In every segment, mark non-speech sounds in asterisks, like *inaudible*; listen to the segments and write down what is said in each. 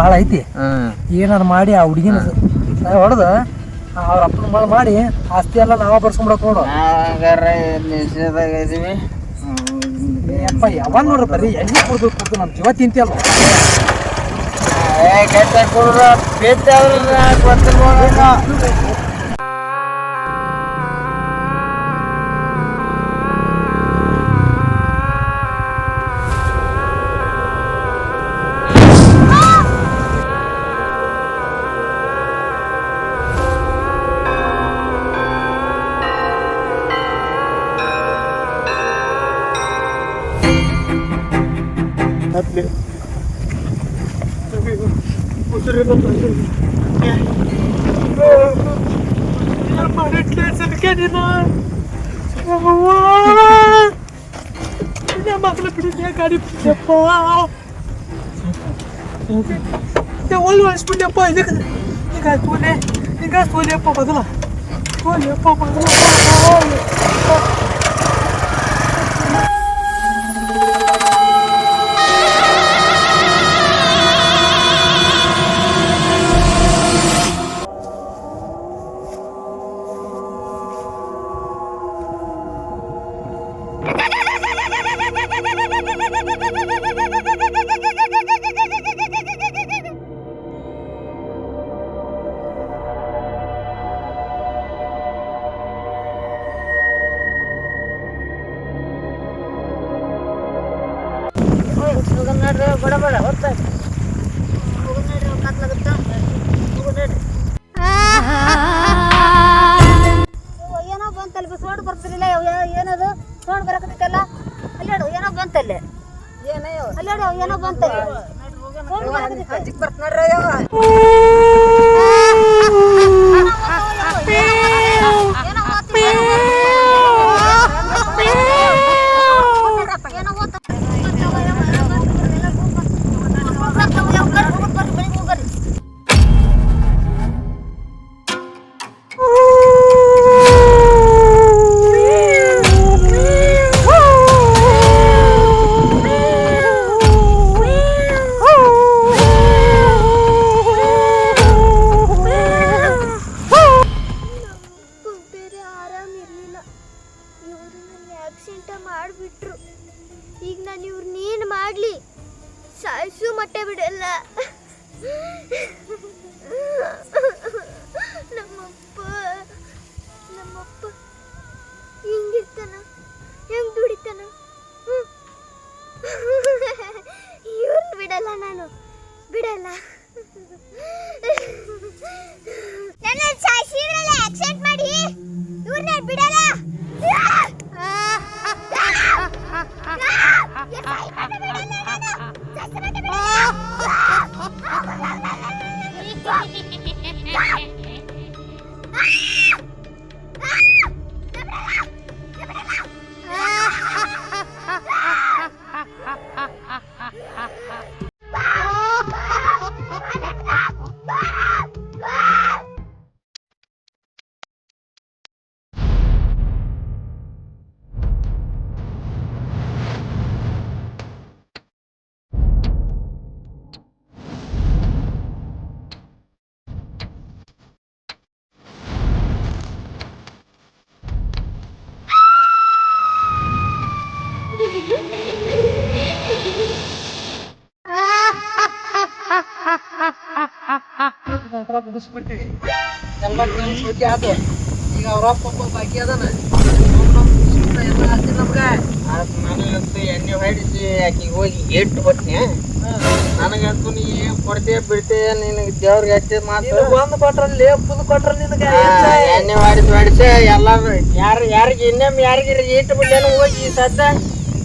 ಭಾಳ ಐತಿ. ಏನಾರು ಮಾಡಿ ಆ ಹುಡುಗಿನ ಹೊಡೆದ ಅವ್ರ ಅಪ್ಪನ ಮಳ ಮಾಡಿ ಆಸ್ತಿ ಎಲ್ಲ ನಾವ ಬರ್ಸ್ಕೊಂಬಿಡಕ್ ನೋಡು. ಯಾವಾಗ ನೋಡ್ರಿ ಬರೀ ಎಣ್ಣೆ ಕೊಡ್ಬೇಕು ಕೊಡ್ತು ನಮ್ಮ ಜೀವ ತಿಂತಿಯಲ್ಲ ಏ ಕೆಟ್ಟ ಕುಡ್ರ ಬೇಟ್ಟ ಗೊತ್ತಿಲ್ಲ ते ओलवण स्पुले पाय देख देख तोले देख तोले पापा तुला तोले पापा तुला ತೋಲೆಯಪ್ಪ ನೋಡ್ರಿ ಬಡ ಬಡ ಹೊತ್ತ ಏನೋ ಬಂತಲ್ಲ ಸೋಡ್ ಬರ್ತಿರ್ಲಿಲ್ಲ ಏನದು? ಸೋಡ್ ಬರಕತ್ತಲ್ಲ ಅಲ್ಲೇಡು ಏನೋ ಬಂತಲ್ಲೇ. ಅಲ್ಲೇಡು ಏನೋ ಬಂತಲ್ಲ. ಸೋಡ್ ಬರ್ತ ಏನೋ ಮುಗಿಸ್ಬಿಟ್ಟಿವಿ ಎಲ್ಲ ಮುಗಿಸ್ಬಿಟ್ಟು ಆತು. ಈಗ ಅವ್ರ ಅಪ್ಪ ಬಾಕಿ ಅದಾನ. ಎಲ್ಲ ಆಸ್ತಿ ನಮ್ಗೆ ನನಗಂತೂ ಎಣ್ಣೆ ಹೊಡಿಸಿ ಆಕಿಗೆ ಹೋಗಿ ಏಟು ಕೊಟ್ನೆ. ನನಗಂತೂ ನೀ ಕೊಡ್ತೇ ಬಿಡ್ತೇ ನಿನಗೆ ದೇವ್ರಿಗೆ ಅಷ್ಟೇ ಮಾತು. ಒಂದು ಕೊಟ್ರಲ್ಲಿ ಫುಲ್ ಕೊಟ್ರ ನಿನಗೆ. ಎಣ್ಣೆ ಹೊಡಿಸಿ ಹೊಡಿಸಿ ಎಲ್ಲಾರು ಯಾರು ಯಾರಿಗೆ ಇನ್ನೊಮ್ಮೆ ಯಾರಿಗೆ ಏಟು ಬಿಡ್ಲೇನು ಹೋಗಿ ಸದ್ದ.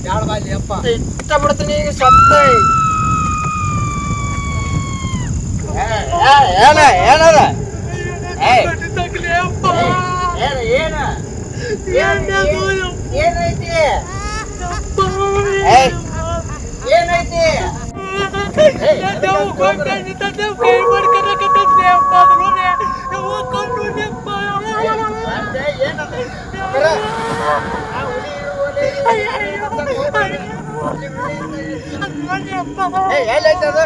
ಯಾಳ ಬಾಲಿ ಅಪ್ಪ. ಇಷ್ಟ ಬಿಡ್ತೀನಿ ಈಗ ಸತ್ತ ಏನ ಏನದ? ಏನೈತಿ ಏನೈತಿ ಎಲ್ಲೈತಿ ಅದು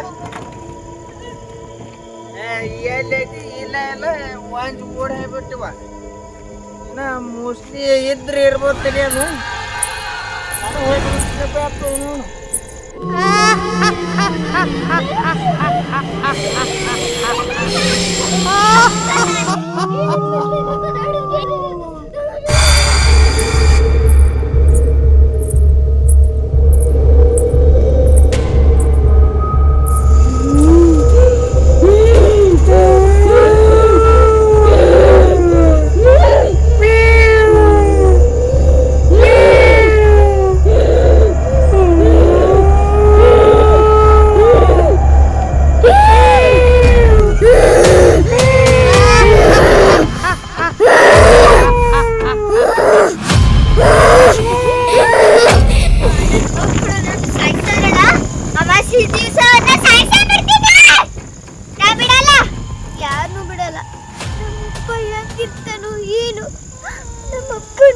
ಎಲ್ಲೈತಿ ಇಲ್ಲ ಇಲ್ಲ ವಾಂಚ್ ಓಡ್ ಹೇಳ್ಬಿಟ್ಟಿವ ಇನ್ನ ಮೋಸ್ಟ್ಲಿ ಇದ್ರೆ ಇರ್ಬೋದು ತಡಿ ಅದು ನಾನು ಹೋಗ್ಬಿಡ್ತೀನಪ್ಪ ಅಪ್ಪ ಅವ್ನು.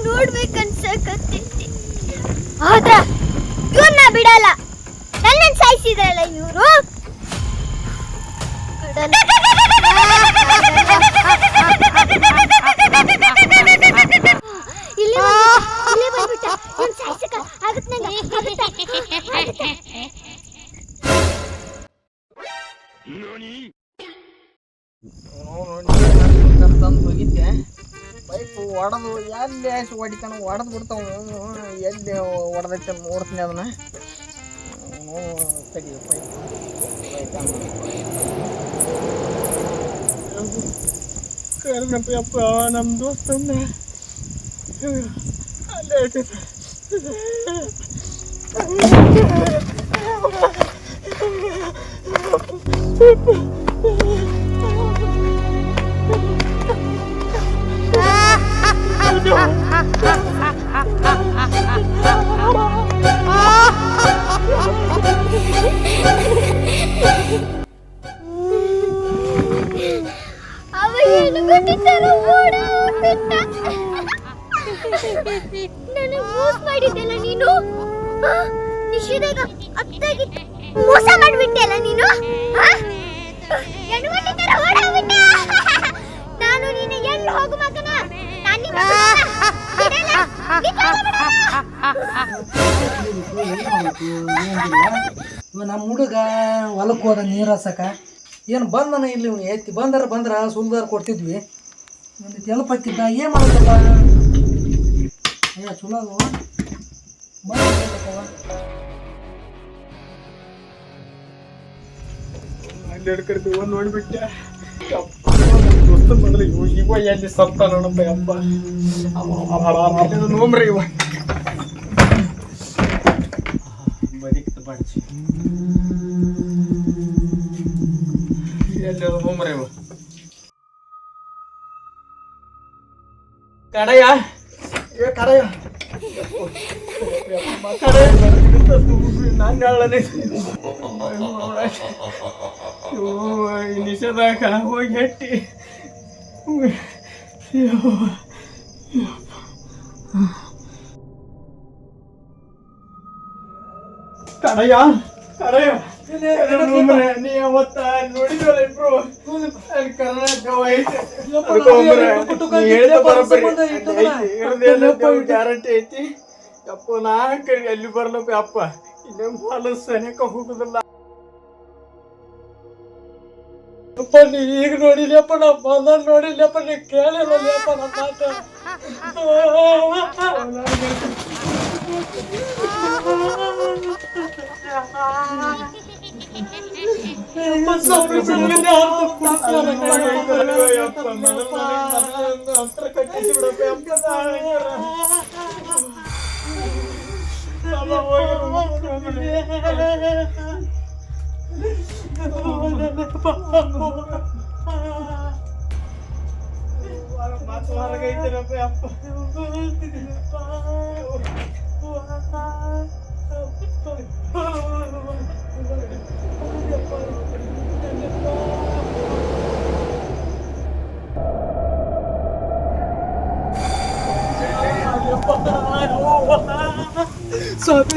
ನೋಡ್ಬೇಕನ್ಸಕತ್ತೈತಿ ಹೌದಾ ಇವನ್ನ ಬಿಡಲ್ಲ. ನನ್ನನ್ನು ಸಾಯಿಸಿದ್ರಲ್ಲ ಇವರು? ಇಲ್ಲಿ ಇಲ್ಲೇ ಒಡೆದು ಎಲ್ಲಿ ಆಯ್ತು ಹೊಡಿತಾನ ಹೊಡೆದು ಬಿಡ್ತಾವ ಎಲ್ಲಿ ಹೊಡೆದೈತೆ ನೋಡ್ತೀನಿ ಅದನ್ನ ಅವ್ನು ತಡಿ ಬೈಕ್ ಕರ್ನಪ್ಪ ಅಪ್ಪ ನಮ್ಮ ದೋಸ್ತನ್ನ ಅಲ್ಲೇ *laughs* ಇಟ್ಟಿದ್ದ. ಅವ ಏನು ಗೊತ್ತಿತ್ತಾರ ಓಡ ಬಿಟ್ಟ ನನಗೆ ಮೋಸ ಮಾಡಿದ್ದೆಲ್ಲ ನೀನು? ನಿಷೇಧಾಗ ಅತ್ತಾಗಿ ಮೋಸ ಮಾಡಿಬಿಟ್ಟೆಲ್ಲ ನೀನು? ಹೆಣ್ಣು ಗಂಡಿತರ ಓಡೋಗ್ಬಿಟ್ಟ ನಾನು ನೀನು ಎಲ್ಲಿ ಹೋಗು ಮಗನ ನಾನು ನಿನ್ನ ಬಿಡಲ್ಲ. ಬಿಡಲ್ಲ. ಇವ ನಮ್ಮ ಹುಡುಗ ಹೊಲಕ್ಕೆ ಹೋದ ನೀರು ಹಸಕ. ಏನು ಬಂದನ ಇಲ್ಲಿ ಎತ್ತಿ ಬಂದ್ರೆ ಬಂದ್ರ ಸುಲ್ದಾರ ಕೊಡ್ತಿದ್ವಿ. ಒಂದು ತೆಲುಪತ್ತಿದ್ದ ಏನು ಮಾಡಬೇಕಪ್ಪ ಅಯ್ಯ ಚಲೋ ಅದು ಬಂದವ ಒಂದು ನೋಡ್ಬಿಟ್ಟೆ ದೋಸ್ತ ಮೊದಲು ಇವ ಇವ ಎಲ್ಲಿ ಸತ್ತ ನೋಡಪ್ಪ ಅಪ್ಪ ನೋಮ್ರಿ ಇವ ಬದಿಕ್ತ ಬಡ್ಚಿ ಎಲ್ಲಿ ನೋಮ್ರಿ ಇವ ಕಡೆಯ ಏ ಕಡೆಯ ಕಡೆಯ ನಾನು ಹೇಳನೆ ಈ ನಿಷೇಧಾಕ ಹೋಗಿ ಹೆಟ್ಟಿ ಕಡೆಯ ಕಡೆಯ ನೀ ಅವತ್ತ ನೋಡಿದ್ವಲ್ಲ ಇಬ್ರು? ಕರ್ನಾಟಕ ಐತೆ ಗ್ಯಾರಂಟಿ ಐತಿ. ಅಪ್ಪ ನಾ ಎಲ್ಲಿ ಅಲ್ಲಿ ಬರ್ಲಪ್ಪ ಅಪ್ಪ ಇನ್ನೇ ಮಾಲ ಸನೇಕ ಹೋಗುದಿಲ್ಲ ಅಪ್ಪ ನೀ ಈಗ ನೋಡಿಲ್ಲಪ್ಪ ನಾ ಬಂದ ನೋಡಿಲ್ಲಪ್ಪ ನೀ ಕೇಳಿಲ್ಲಪ್ಪ ನಮ್ಮ ಮಾತು ಸ್ವಾಮಿ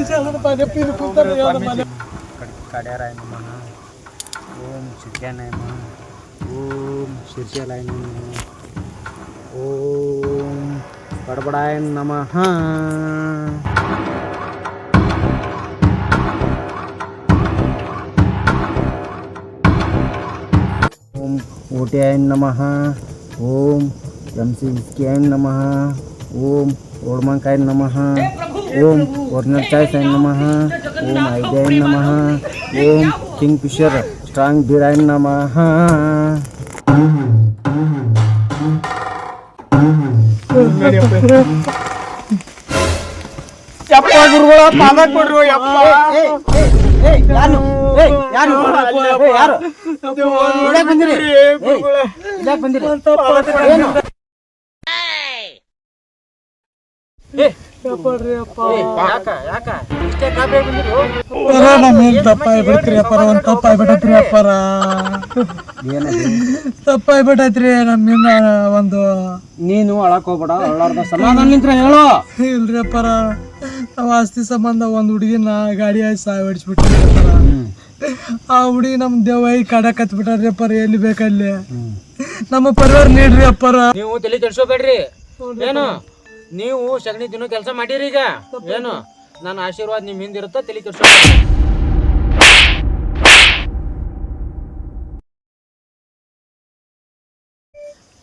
ಶಾಲದ ಮನೆ ಪಿನ್ ಕೂತಾರೆ ಮನೆ ಕಡ್ಯಾರಾಯ ನಮಃ ಓಂ ಚಿತ್ಯಾನಾಯ ನಮಃ ಓಂ ಶಿರ್ಷಲಾಯ ನಮಃ ಓಂ ಬಡಬಡಾಯ ನಮಃ ಓಂ ಓಟ್ಯಾಯ ನಮಃ ಓಂ ಎಂ ಸಿ ವಿಸ್ಕಿಯಾಯ ನಮಃ ಓಂ ಓಡ್ಮಂಕಾಯ ನಮಃ ಓಂ ಒರಿಜಿನಲ್ ಚಾಯ್ಸ್ ನಮಃ ಓಂ ಐಡ್ಯಾಯ ನಮಃ ಓಂ ಕಿಂಗ್ ಫಿಶರ್ ಸ್ಟ್ರಾಂಗ್ ಬೀರಾಯ ನಮಃ. ಯಪ್ಪ ಗುರುಗಳ ಪಾದ ಕೊಡ್ರು ಯಪ್ಪ. ಯಾರು? ಯಾರು? ಯಾರು? ಇಲ್ಯಾಕ್ ಬಂದಿರಿ. ಇಲ್ಯಾಕ್ ಬಂದಿರಿ. ಏನು? ಯಾಕ ಯಾಕ? ಇಷ್ಟೇ ಕಾಪಿ ಬಂದಿರು ನಮ್ಮ ತಪ್ಪಾಗ್ಬಿಡ್ತ್ರಿ ಅಪ್ಪಾರ ಒಂದು ತಪ್ಪಾಗ್ಬಿಟ್ಟೈತ್ರಿ ಅಪ್ಪಾರ. ಬಿಟ್ಟೈತ್ರಿ ನಮ್ಮಿಂದ ಒಂದು ನೀನು ಅಳಕ್ ಹೋಗ್ಬೇಡ ಅಳ್ಳಾರ್ದ ಸಮಾಧಾನ ನಿಂತ್ರ ಹೇಳು. ಇಲ್ರಿ ಅಪ್ಪಾರ ನಾವು ಆಸ್ತಿ ಸಂಬಂಧ ಒಂದು ಹುಡುಗಿನ ಗಾಡಿ ಆಯ್ತು ಸಾಯ್ ಹೊಡಿಸ್ಬಿಟ್ರಿ ಅಪ್ಪಾರ. ಆ ಹುಡುಗಿ ನಮ್ಮ ದೇವೈ ಕಡಕ ಹತ್ಬಿಟ್ಟಾರ್ರಿ ಅಪ್ಪಾರ ಎಲ್ಲಿ ಬೇಕಲ್ಲಿ ನಮ್ಮ ಪರಿವಾರ ನೀಡ್ರಿ ಅಪ್ಪಾರ. ನೀವು ತಲೆ ಕೆಡ್ಸೋಬೇಡ್ರಿ ಏನು? ನೀವು ಸಗಣಿ ತಿನ್ನೋ ಕೆಲಸ ಮಾಡಿರಿ ಈಗ. ಏನು? ನನ್ನ ಆಶೀರ್ವಾದ ನಿಮ್ಮ ಹಿಂದಿರುತ್ತ ತಲೆ ಕೆಡ್ಸೋ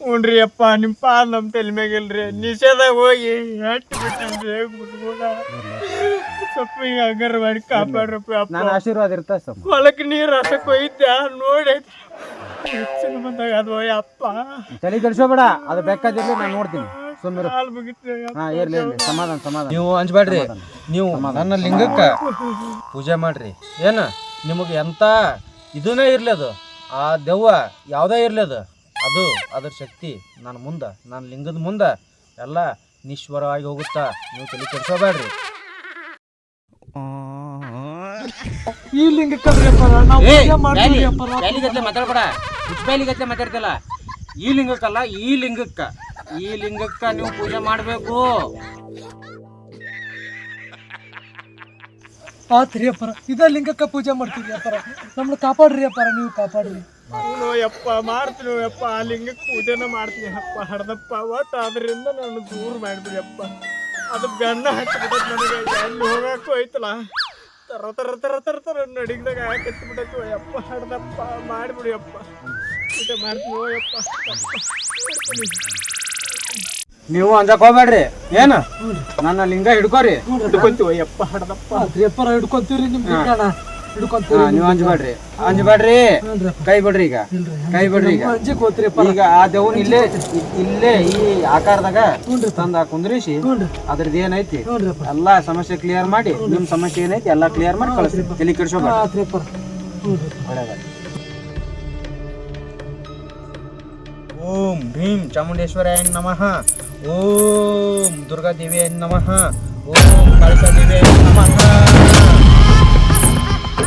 ಹ್ಞೂನ್ರಿ ಅಪ್ಪ ನಿಮ್ಮ ಪಾಲ್ ನಮ್ಮ ತಲೆ ಮ್ಯಾಗಿಲ್ರಿ ನಿಷೇಧಾಗ ಹೋಗಿ ಹೆಟ್ಟು ಬಿಟ್ಟಿನ್ರಿ ಗುಡ್ಗುಡ ಸ್ವಲ್ಪ ಹಿಂಗ ಹಂಗಾರ ಮಾಡಿ ಕಾಪಾಡ್ರಪ್ಪ ಅಪ್ಪ. ನನ್ನ ಆಶೀರ್ವಾದ ಇರ್ತ ಹೊಲಕ್ಕೆ ನೀರು ರಸಕ್ಕೆ ಹೋಯ್ತ ನೋಡಿ. ಹೆಚ್ಚಿನ ಬಂದಾಗ ಅದು ಅಪ್ಪ. ತಲೆ ಕೆಡ್ಸೋಬೇಡ ಅದು ಬೇಕಾದಿರ್ಲಿ ನಾನು ನೋಡ್ತೀನಿ. ಸುಮ್ಮನೆ ಹಾಲು ಮುಗಿತ್ರಿ ಹಾ ಇರ್ಲಿ ಇರ್ಲಿ. ಸಮಾಧಾನ ಸಮಾಧಾನ. ನೀವು ಹಂಚ್ಬೇಡ್ರಿ. ನೀವು ನನ್ನ ಲಿಂಗಕ್ಕೆ ಪೂಜೆ ಮಾಡ್ರಿ. ಏನ? ನಿಮಗೆ ಎಂತ ಇದನ್ನೇ ಇರಲಿ ಅದು. ಆ ದೆವ್ವ ಯಾವುದೇ ಇರಲಿ ಅದು. ಅದು ಅದ್ರ ಶಕ್ತಿ ನನ್ನ ಮುಂದೆ ನನ್ನ ಲಿಂಗದ ಮುಂದೆ ಎಲ್ಲ ನಿಶ್ವರವಾಗಿ ಹೋಗುತ್ತಾ ನೀವು ತಲೆ ಕೆಡ್ಸೋಬೇಡ್ರಿ ಈ ಲಿಂಗಕ್ಕೆ ಮಾತಾಡ್ಬೇಡ. ಹುಚ್ಚಬ್ಯಾಲಿಗತ್ಲೆ ಮಾತಾಡ್ತಿಲ್ಲ ಈ ಲಿಂಗಕ್ಕಲ್ಲ ಈ ಲಿಂಗಕ್ಕ. ಈ ಲಿಂಗಕ್ಕ ನೀವು ಪೂಜೆ ಮಾಡಬೇಕು. ಆತ್ರಿ ಅಪ್ಪರ. ಇದ ಲಿಂಗಕ್ಕ ಪೂಜೆ ಮಾಡ್ತೀವಿ ಅಪ್ಪರ. ನಮ್ಮನ್ನ ಕಾಪಾಡ್ರಿ ಅಪ್ಪರ, ನೀವು ಕಾಪಾಡ್ರಿ. ನಾನು ಯಪ್ಪ ಮಾಡ್ತೀನಿ ಯಪ್ಪ ಆ ಲಿಂಗಕ್ಕೆ ಪೂಜೆನ ಮಾಡ್ತೀನಿ. ಅಪ್ಪ ಹಡ್ದಪ್ಪ ಒಟ್ಟು ಅದರಿಂದ ನಾನು ದೂರ ಮಾಡಿಬಿಡಿ ಅಪ್ಪ. ಅದು ಬೆನ್ನ ಹಚ್ಚಿಬಿಟ್ಟದ ನನಗೆ. ಎಲ್ಲಿ ಹೋಗಕ್ಕೂ ಐತಲ್ಲ ತರ ತರ ತರ ತರ ತರ ನಡಿಗ್ದಾಗ ಹಾಕಿ ಬಿಡಕ್ಕೆ ಯಪ್ಪ ಹಡ್ದಪ್ಪ ಮಾಡಿಬಿಡಿ ಅಪ್ಪ. ಪೂಜೆ ಮಾಡ್ತೀನಿ ಯಪ್ಪ ನೀವು ಅಂಜಕ್ ಹೋಗ್ಬೇಡ್ರಿ. ಏನ? ನನ್ನ ಲಿಂಗ ಹಿಡ್ಕೋರಿ. ಹಿಡ್ಕೊಂತೀವ ಯಪ್ಪ ಹಡ್ದಪ್ಪ. ಆತ್ರಿ ಅಪ್ಪಾರ ಹಿಡ್ಕೊಂತೀವ್ರಿ ನಿಮ್ ಲಿಂಗನ ಹಿಡ್ಕೊಂತೀವಿ ನೀವು ಅಂಜಬೇಡ್ರಿ. ಅಂಜಬೇಡ್ರಿ. ಕೈ ಬಿಡ್ರಿ ಈಗ. ಕೈ ಬಿಡ್ರಿ ಈಗ. ಅಂಜಿಕ್ ಈಗ ಆ ದೇವನ್ ಇಲ್ಲೇ ಇಲ್ಲೇ ಈ ಆಕಾರದಾಗ ತಂದ ಕುಂದ್ರಿಸಿ ಅದ್ರದ್ದು ಏನೈತಿ? ಎಲ್ಲಾ ಸಮಸ್ಯೆ ಕ್ಲಿಯರ್ ಮಾಡಿ ನಿಮ್ ಸಮಸ್ಯೆ ಏನೈತಿ ಎಲ್ಲಾ ಕ್ಲಿಯರ್ ಮಾಡಿ ಕಳಿಸ್ರಿ ತಲೆ ಕೆಡ್ಸೋಬೇಡ ಓಂ ಭೀಂ ಚಾಮುಂಡೇಶ್ವರಾಯ ನಮಃ. ಓಂ ದುರ್ಗಾದೇವಿಯ ನಮಃ. ಓಂ ಕಾಳಿಕಾದೇವಿಯ ನಮಃ.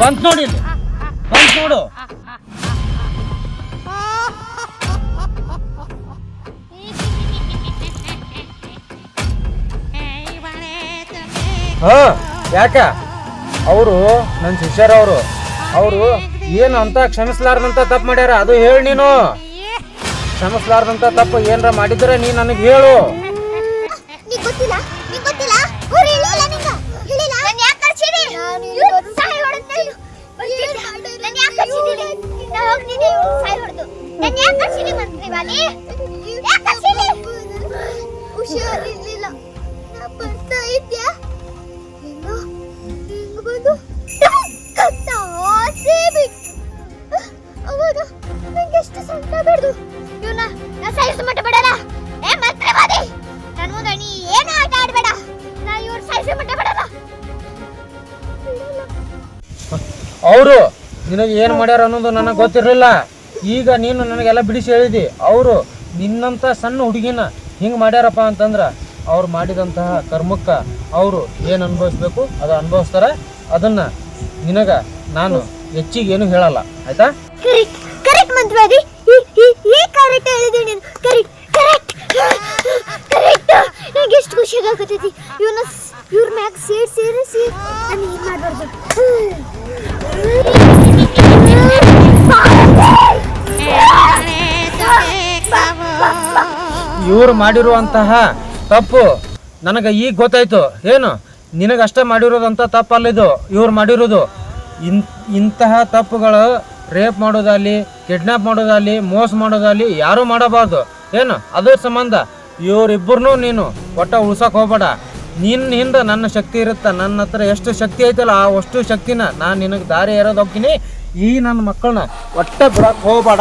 ಬಂತ್ ನೋಡಿ ಬಂತ್ ನೋಡು. ಹಾ, ಯಾಕ? ಅವರು ನನ್ನ ಶಿಷ್ಯರವರು. ಅವರು ಏನು ಅಂತ ಕ್ಷಮಿಸ್ಲಾರ್ದಂತ ತಪ್ಪು ಮಾಡ್ಯಾರ? ಅದು ಹೇಳಿ ನೀನು. ಕ್ಷಮಿಸ್ಲಾರ್ದಂತ ತಪ್ಪು ಏನರ ಮಾಡಿದ್ರೆ ನೀ ನನಗೆ ಹೇಳು. ನೀ ಗೊತ್ತಿಲ್ಲ? ನೀ ಗೊತ್ತಿಲ್ಲ? ಅವ್ರು ಹೇಳಿಲ್ಲ ನಿಂಗ. ಹೇಳಿಲ್ಲ? ನಾನು ಯಾಕೆ ಕರ್ಸಿದಿ? ನಾನು ಸಾಯಿ ಹೊಡೆದ್ನ ನಾನು ಯಾಕೆ ಕರ್ಸಿದಿ ನಾ ಹೋಗ್ತಿದ್ದೆ ಸಾಯಿ ಹೊಡೆದು ನಾನು? ಯಾಕೆ ಕರ್ಸಿದಿ ಮಂತ್ರಿ ಬಾಲಿ? ಯಾಕೆ ಕರ್ಸಿದಿ? ಹುಷಾರಿರ್ಲಿಲ್ಲ ನಾ ಬರ್ತಾ ಇದ್ದೆ ನಿನಗೆ ಏನು ಮಾಡ್ಯಾರ ಅನ್ನೋದು ನನಗೆ ಗೊತ್ತಿರಲಿಲ್ಲ. ಈಗ ನೀನು ನನಗೆಲ್ಲ ಬಿಡಿಸಿ ಹೇಳಿದಿ. ಅವರು ನಿನ್ನಂಥ ಸಣ್ಣ ಹುಡುಗಿನ ಹಿಂಗೆ ಮಾಡ್ಯಾರಪ್ಪ ಅಂತಂದ್ರೆ ಅವ್ರು ಮಾಡಿದಂತಹ ಕರ್ಮಕ್ಕೆ ಅವರು ಏನು ಅನುಭವಿಸ್ಬೇಕು ಅದು ಅನುಭವಿಸ್ತಾರೆ. ಅದನ್ನು ನಿನಗೆ ನಾನು ಹೆಚ್ಚಿಗೆ ಏನು ಹೇಳಲ್ಲ. ಆಯ್ತಾ? ನನಗೆ ಇವನ ಸೇರ್, ಸೇರಿ ಮಾಡಬಾರ್ದು. ಇವ್ರು ಮಾಡಿರುವಂತಹ ತಪ್ಪು. ನನಗೆ ಈಗ ಗೊತ್ತಾಯ್ತು. ಏನು? ನಿನಗಷ್ಟೇ ತಪ್ಪಲ್ಲ ಇದು. ಇವ್ರು ಮಾಡಿರೋದು. ಇನ್, ಇಂತಹ ತಪ್ಪುಗಳು ರೇಪ್ ಮಾಡೋದಾಗಲಿ, ಕಿಡ್ನಾಪ್ ಮಾಡೋದಾಗಲಿ, ಮೋಸ ಮಾಡೋದಾಗಲಿ ಯಾರೂ ಮಾಡಬಾರ್ದು. ಏನು? ಅದ್ರ ಸಂಬಂಧ. ಇವರಿಬ್ಬರನ್ನೂ ನೀನು ಒಟ್ಟ ಉಳ್ಸೋಕೆ ಹೋಗ್ಬೇಡ. ನಿನ್ನ ಹಿಂದೆ ನನ್ನ ಶಕ್ತಿ ಇರುತ್ತೆ? ನನ್ನ ಹತ್ರ ಎಷ್ಟು ಶಕ್ತಿ ಐತಲ್ಲ, ಆ ಅಷ್ಟು ಶಕ್ತಿನ ನಾನು ನಿನಗೆ ದಾರಿ ಹೋಗ್ತೀನಿ ಈ ನನ್ನ ಮಕ್ಕಳನ್ನ ಒಟ್ಟ ಬಿಡೋಕೆ ಹೋಗ್ಬೇಡ.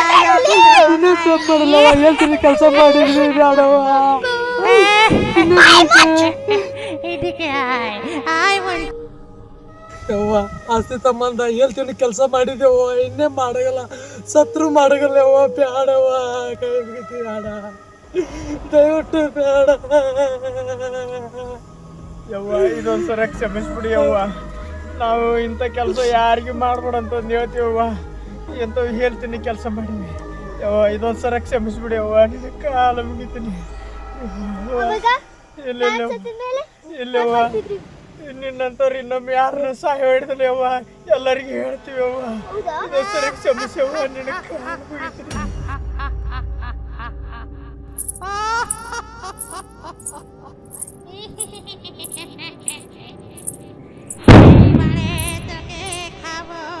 ಹೇಳ್ತೀನಿ ಕೆಲಸ ಮಾಡಿದ್ವಿ ಯವ್ವ, ಆಸ್ತಿ ಸಂಬಂಧ ಹೇಳ್ತೀನಿ, ಕೆಲಸ ಮಾಡಿದೆವ ಇನ್ನೇ ಮಾಡಗಲ್ಲ, ಸತ್ರು ಮಾಡಗಲ್ಲ ಬ್ಯಾಡವ ಕೈ ಬೇಡ ದಯವಿಟ್ಟು ಬ್ಯಾಡ. ಯವ್ವ ಇದೊಂದ್ಸರ ಕ್ಷಮಿಸ್ಬಿಡಿ ಅವ್ವ ನಾವು ಇಂಥ ಕೆಲಸ ಯಾರಿಗೂ ಮಾಡ್ಬೇಡಂತಂದು ಹೇಳ್ತೀವವ್ವ ಎಂತ ಹೇಳ್ತೀನಿ, ಕೆಲಸ ಮಾಡೀವಿ ಯವ್ವ ಇದೊಂದ್ಸರ ಕ್ಷಮಿಸ್ಬಿಡಿ ಅವ್ವ ನಿನ್ನ ಕಾಲ ಮುಗಿತೀನಿ ಇಲ್ಲ ಇಲ್ಲ ಇಲ್ಲವ್ವ ನಿನ್ನಂತವ್ರು ಇನ್ನೊಮ್ಮೆ ಯಾರನ್ನ ಸಹಾಯ ಹಿಡಿದಲ್ಲ ಅವ್ವ. ಎಲ್ಲರಿಗೂ ಹೇಳ್ತೀವಿ ಯವ್ವ ಇದೊಂದ್ಸರ ಕ್ಷಮಿಸವ್ವ ನಿನ್ನ ಕಾಲ ಮುಗಿತೀನಿ ವಿಷದಾಗ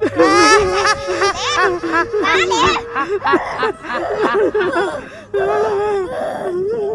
ಯವ್ವ ಪುಡಿಸಿ *laughs*